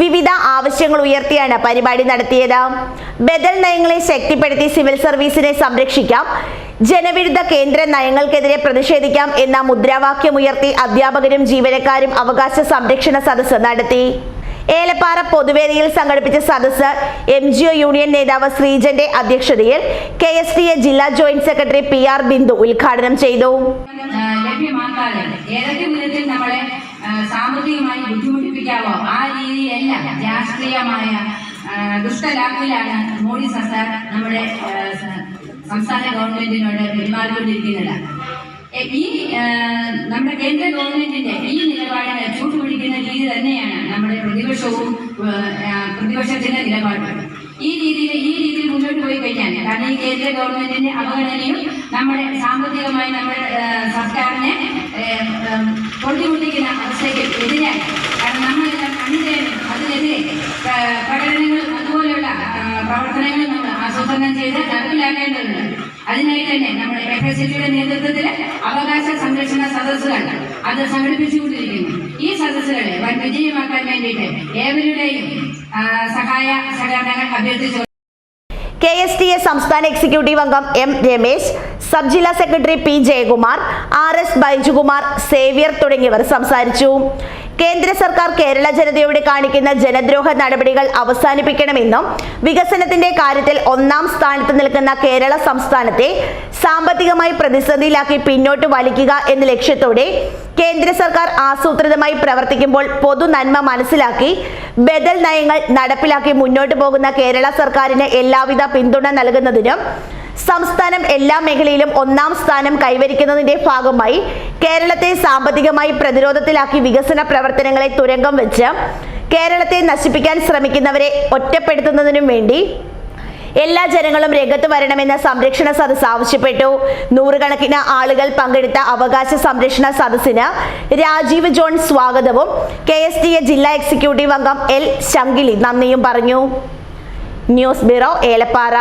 വിവിധ ആവശ്യങ്ങൾ ഉയർത്തിയാണ് പരിപാടി നടത്തിയത്. ബദൽ നയങ്ങളെ ശക്തിപ്പെടുത്തി സിവിൽ സർവീസിനെ സംരക്ഷിക്കാം. ജനവിരുദ്ധ കേന്ദ്ര നയങ്ങൾക്കെതിരെ പ്രതിഷേധിക്കാം എന്ന മുദ്രാവാക്യമുയർത്തി അധ്യാപകരും ജീവനക്കാരും അവകാശ സംരക്ഷണ സദസ്സ് നടത്തി. ഏലപ്പാറ പൊതുവേദിയിൽ സംഘടിപ്പിച്ച സദസ്സ് എം ജി ഒ യൂണിയൻ നേതാവ് ശ്രീജന്റെ അധ്യക്ഷതയിൽ കെ എസ് ടി എ ജില്ലാ joint secretary P R Bindu ഉദ്ഘാടനം ചെയ്തു. സാമ്പത്തികമായി ബുദ്ധിമുട്ടിപ്പിക്കാമോ ആ രീതിയിലല്ല രാഷ്ട്രീയമായ ദുഷ്ടലാക്കിലാണ് മോഡി സർക്കാർ നമ്മുടെ സംസ്ഥാന ഗവൺമെന്റിനോട് പെരുമാറിക്കൊണ്ടിരിക്കുന്നത്. ഈ നമ്മുടെ കേന്ദ്ര ഗവൺമെന്റിന്റെ ഈ നിലപാടിന് ചൂട്ടുപിടിക്കുന്ന രീതി തന്നെയാണ് നമ്മുടെ പ്രതിപക്ഷവും പ്രതിപക്ഷത്തിന്റെ നിലപാടും. ഈ രീതിയിൽ ഈ രീതിയിൽ മുന്നോട്ട് പോയി കഴിഞ്ഞാൽ കാരണം ഈ കേന്ദ്ര ഗവൺമെന്റിന്റെ അവഗണനയും നമ്മുടെ സാമ്പത്തികമായി നമ്മുടെ പൊട്ടിമുട്ടിക്കുന്ന അവസ്ഥയ്ക്ക് എതിരായി കാരണം നമ്മളെല്ലാം അണിചേരും അതിനെതിരെ പ്ര- പ്രകടനങ്ങളും അതുപോലെയുള്ള പ്രവർത്തനങ്ങളും നമ്മൾ ആസൂത്രണം ചെയ്ത് നടപ്പിലാക്കേണ്ടതുണ്ട്. അതിനായി തന്നെ നമ്മുടെ എഫ് എസ് നേതൃത്വത്തിൽ അവകാശ സംരക്ഷണ സദസ്സുകൾ അത് സംഘടിപ്പിച്ചുകൊണ്ടിരിക്കുന്നു. ഈ സദസ്സുകളെ വൻ വിജയമാക്കാൻ വേണ്ടിയിട്ട് ഏവരുടെയും സഹായ സഹകരണങ്ങൾ അഭ്യർത്ഥിച്ചു. കെ എസ് ടി എ സംസ്ഥാന എക്സിക്യൂട്ടീവ് അംഗം എം രമേശ് സബ് ജില്ലാ secretary P Jayakumar R S Baijukumar Xavier തുടങ്ങിയവർ സംസാരിച്ചു. കേന്ദ്ര സർക്കാർ കേരള ജനതയോട് കാണിക്കുന്ന ജനദ്രോഹ നടപടികൾ അവസാനിപ്പിക്കണമെന്നും വികസനത്തിന്റെ കാര്യത്തിൽ ഒന്നാം സ്ഥാനത്ത് നിൽക്കുന്ന കേരള സംസ്ഥാനത്തെ സാമ്പത്തികമായി പ്രതിസന്ധിയിലാക്കി പിന്നോട്ട് വലിക്കുക എന്ന ലക്ഷ്യത്തോടെ കേന്ദ്ര സർക്കാർ ആസൂത്രിതമായി പ്രവർത്തിക്കുമ്പോൾ പൊതു നന്മ മനസ്സിലാക്കി ബദൽ നയങ്ങൾ നടപ്പിലാക്കി മുന്നോട്ട് പോകുന്ന കേരള സർക്കാരിന് എല്ലാവിധ പിന്തുണ നൽകുന്നതിനും സംസ്ഥാനം എല്ലാ മേഖലയിലും ഒന്നാം സ്ഥാനം കൈവരിക്കുന്നതിന്റെ ഭാഗമായി കേരളത്തെ സാമ്പത്തികമായി പ്രതിരോധത്തിലാക്കി വികസന പ്രവർത്തനങ്ങളെ തുരങ്കം വെച്ച് കേരളത്തെ നശിപ്പിക്കാൻ ശ്രമിക്കുന്നവരെ ഒറ്റപ്പെടുത്തുന്നതിനും വേണ്ടി എല്ലാ ജനങ്ങളും രംഗത്ത് വരണമെന്ന സംരക്ഷണ സദസ് ആവശ്യപ്പെട്ടു. നൂറുകണക്കിന് ആളുകൾ പങ്കെടുത്ത അവകാശ സംരക്ഷണ സദസ്സിന് രാജീവ് ജോൺ സ്വാഗതവും കെ എസ് ഡി എ ജില്ലാ എക്സിക്യൂട്ടീവ് അംഗം എൽ ശങ്കിലി നന്ദിയും പറഞ്ഞു. News bureau Elappara.